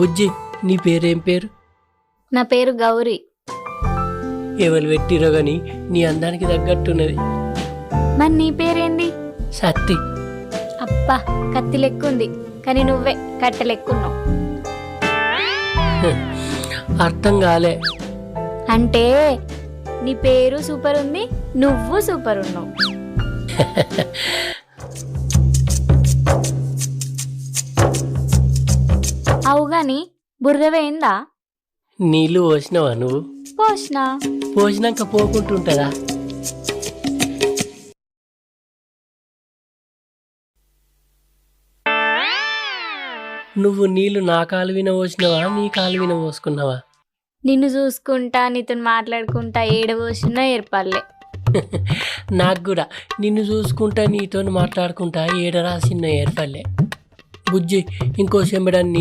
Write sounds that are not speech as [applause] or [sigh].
బుజ్జి నీ పేరేం పేరు? నా పేరు గౌరీ. ఎవరు పెట్టిరో గాని నీ అందానికి తగ్గట్టున్నది. మరి నీ పేరేంది? సత్తి. అబ్బా కత్తి లెక్కుంది. కానీ నువ్వే కట్టె లెక్కున్నావు. అర్థం కాలే. అంటే నీ పేరు సూపర్ ఉంది నువ్వు సూపర్ ఉన్నావు. అవు గాని బురద వేయిందా నీళ్ళు పోసినావా నువ్వు? పోషనా పోసినాక పోకుంటుంటదా? నువ్వు నీళ్ళు నా కాలువిన పోసినావా నీ కాలువిన పోసుకున్నావా? నిన్ను చూసుకుంటా నీతో మాట్లాడుకుంటా ఏడ పోసినా ఏర్పడలే. [laughs] నాకు కూడా నిన్ను చూసుకుంటా నీతో మాట్లాడుకుంటా ఏడ రాసిన ఏర్పల్లే బుజ్జి ఇంకో చెంబడాన్ని